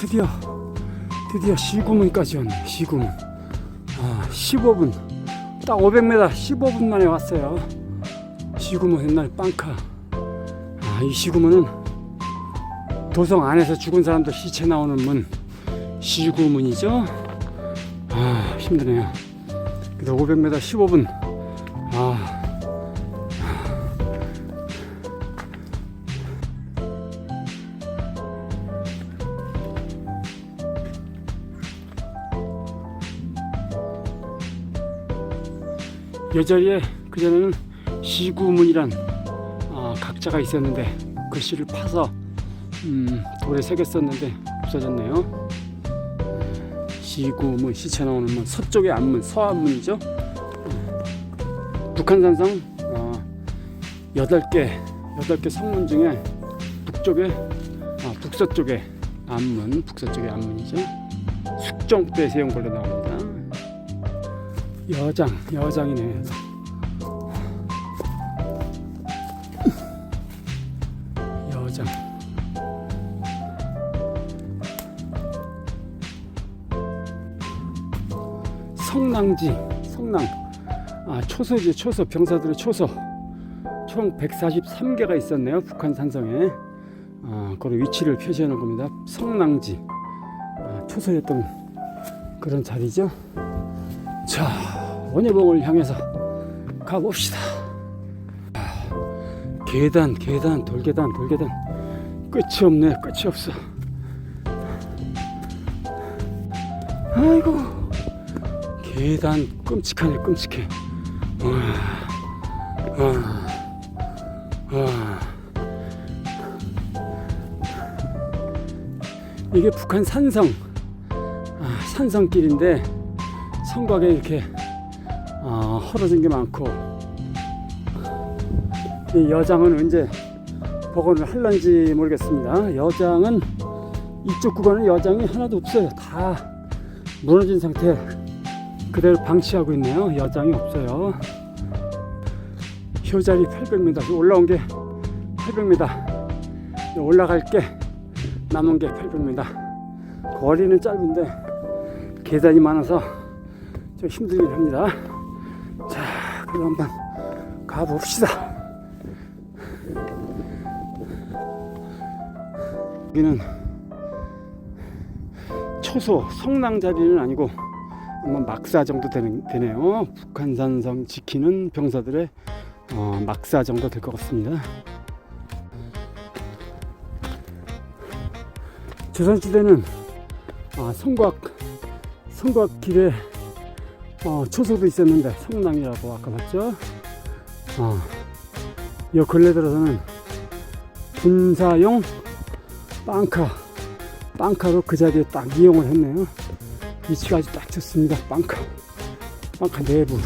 드디어, 드디어 시구문까지 왔네, 시구문. 아, 15분. 딱 500m 15분 만에 왔어요. 시구문 옛날 빵카. 아, 이 시구문은 도성 안에서 죽은 사람들 시체 나오는 문. 시구문이죠. 아, 힘드네요. 그래도 500m 15분. 여자리에 그전에는 시구문이란 아, 각자가 있었는데 글씨를 파서 음, 돌에 새겼었는데 없어졌네요. 음, 시구문 시체 나오는 문 서쪽의 안문 서안문이죠. 음, 북한산성 어, 여덟 개 여덟 개 성문 중에 북쪽에 아, 북서쪽에 안문 북서쪽의 안문이죠. 숙정부에 세운 걸로 나옵니다. 여장, 여장이네. 여장. 성낭지, 성낭. 아, 초소지, 초소, 병사들의 초소. 총 143개가 있었네요. 북한 산성에. 아, 그 위치를 놓은 겁니다. 성낭지. 아, 초소였던 그런 자리죠. 자, 원예봉을 향해서 가봅시다. 아, 계단, 계단, 돌계단, 돌계단. 끝이 없네, 끝이 없어. 아이고, 계단 끔찍하네, 끔찍해. 와, 와, 와. 이게 북한 산성, 아, 산성길인데, 성곽에 이렇게 어, 헐어진 게 많고 이 여장은 언제 복원을 할런지 모르겠습니다. 여장은 이쪽 구간은 여장이 하나도 없어요. 다 무너진 상태 그대로 방치하고 있네요. 여장이 없어요. 효자리 800m 올라온 게 800m 올라갈 게 남은 게 800m 거리는 짧은데 계단이 많아서 좀 힘들긴 합니다. 자, 그럼 한번 가봅시다. 여기는 초소 성낭 자리는 아니고 아마 막사 정도 되는, 되네요. 북한산성 지키는 병사들의 어, 막사 정도 될 것 같습니다. 조선시대는 아, 성곽 성곽 길에 어, 초소도 있었는데 성남이라고 아까 봤죠? 어, 요 근래 들어서는 군사용 빵카 빵카로 그 자리에 딱 이용을 했네요. 위치가 아주 딱 좋습니다. 빵카. 빵카 내부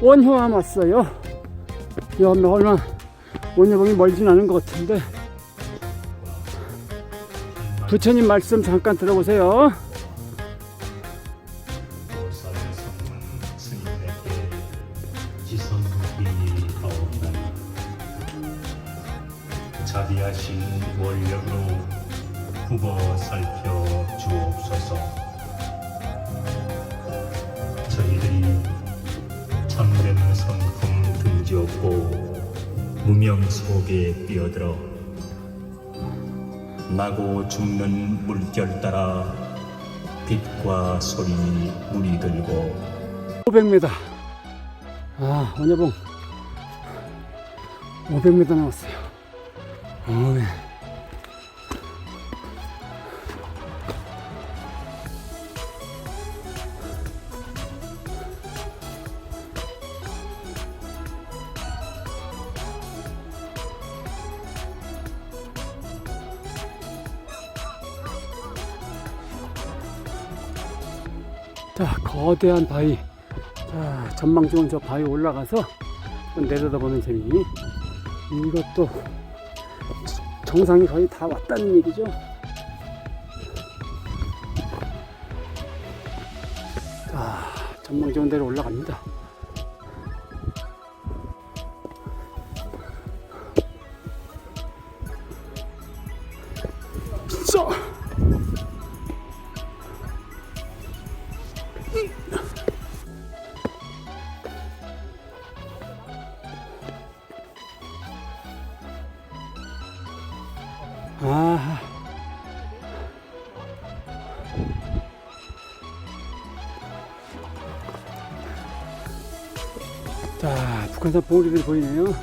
원효암 왔어요. 여암 얼마 원효봉이 멀진 않은 것 같은데 부처님 말씀 잠깐 들어보세요. 자비하신 원력으로 굽어 살펴 주옵소서 성품 등지었고 무명 속에 뛰어들어 나고 죽는 물결 따라 빛과 소리 물이 들고 500m. 아, 원효봉 500m 나왔어요. 어, 네. 자, 거대한 바위. 자, 전망 좋은 저 바위 올라가서 내려다보는 재미. 이것도 정상이 거의 다 왔다는 얘기죠. 자, 전망 좋은 데로 올라갑니다. 아. 자, 북한산 봉우리들이 보이네요.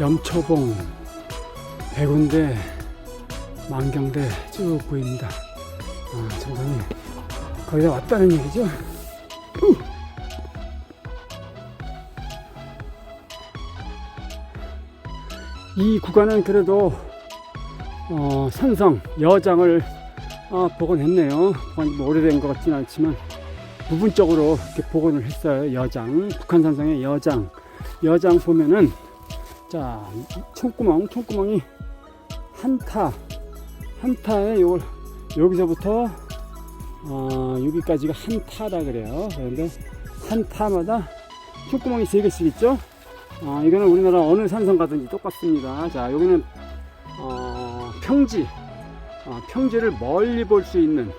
염초봉, 백운대, 만경대 쭉 보입니다. 아, 정상이 거의 다 왔다는 얘기죠. 우! 이 구간은 그래도 어, 산성 여장을 아, 복원했네요. 뭐 오래된 것 같지는 않지만 부분적으로 이렇게 복원을 했어요. 여장 북한 산성의 여장 여장 보면은 자 총구멍 총구멍이 한타 한타에 요 여기서부터 어, 여기까지가 한 타다 그래요. 그런데 한 타마다 총구멍이 세 개씩 있죠. 어, 이거는 우리나라 어느 산성 가든지 똑같습니다. 자, 여기는 어, 평지, 어, 평지를 멀리 볼 수 있는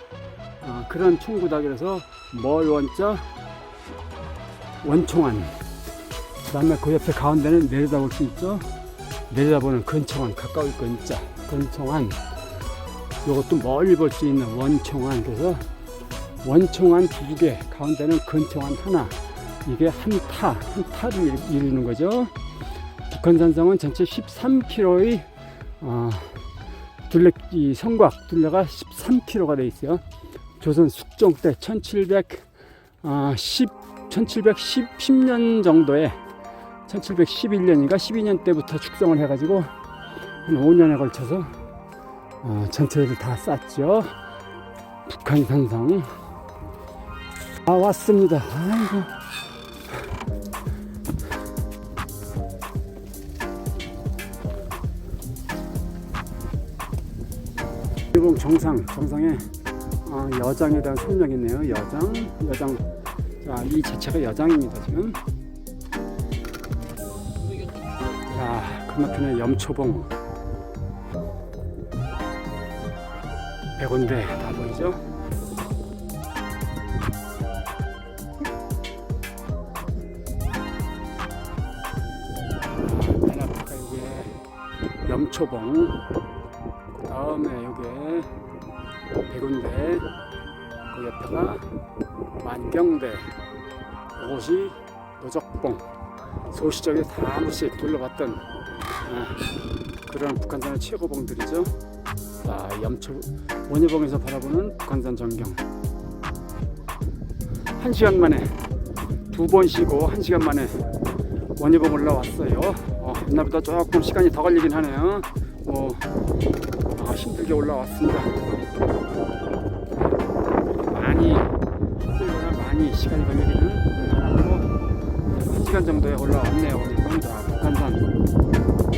어, 그런 총구다 그래서 멀 원자 원총안. 그다음에 그 옆에 가운데는 내려다볼 수 있죠. 내려다보는 근총안 가까울 근자 근총안. 이것도 멀리 볼 수 있는 원총안. 그래서 원총안 두 개, 가운데는 근총안 하나. 이게 한 타, 한 타를 일- 이루는 거죠. 북한산성은 전체 13km의 어, 둘레 이 성곽 둘레가 13km가 돼 있어요. 조선 숙종 때 1700, 어, 10, 1710년 정도에 1711년인가 12년 때부터 축성을 해가지고 한 5년에 걸쳐서 어, 전체를 다 쌌죠. 북한산성. 아 왔습니다. 아이고. 일본 정상 정상에 어, 여장에 대한 설명이 있네요. 여장 여장 자, 이 자체가 여장입니다 지금. 자 건너편에 염초봉 백운대 다 보이죠? 맨 앞에가 이게 염초봉. 그 다음에 요게 백운대 그 옆에가 만경대. 이것이 노적봉. 소시적에 다 한 번씩 둘러봤던 아, 그런 북한산의 최고봉들이죠 자 염초 원효봉에서 바라보는 북한산 전경. 한 시간 만에 두 번 쉬고 한 시간 만에 원효봉 올라왔어요. 어, 옛날보다 조금 시간이 더 걸리긴 하네요. 뭐 아, 힘들게 올라왔습니다. 많이 힘들거나 많이 시간이 걸리기는 않았고 한 시간 정도에 올라왔네요. 오늘 자 북한산.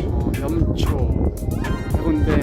어, 염초, 백운대,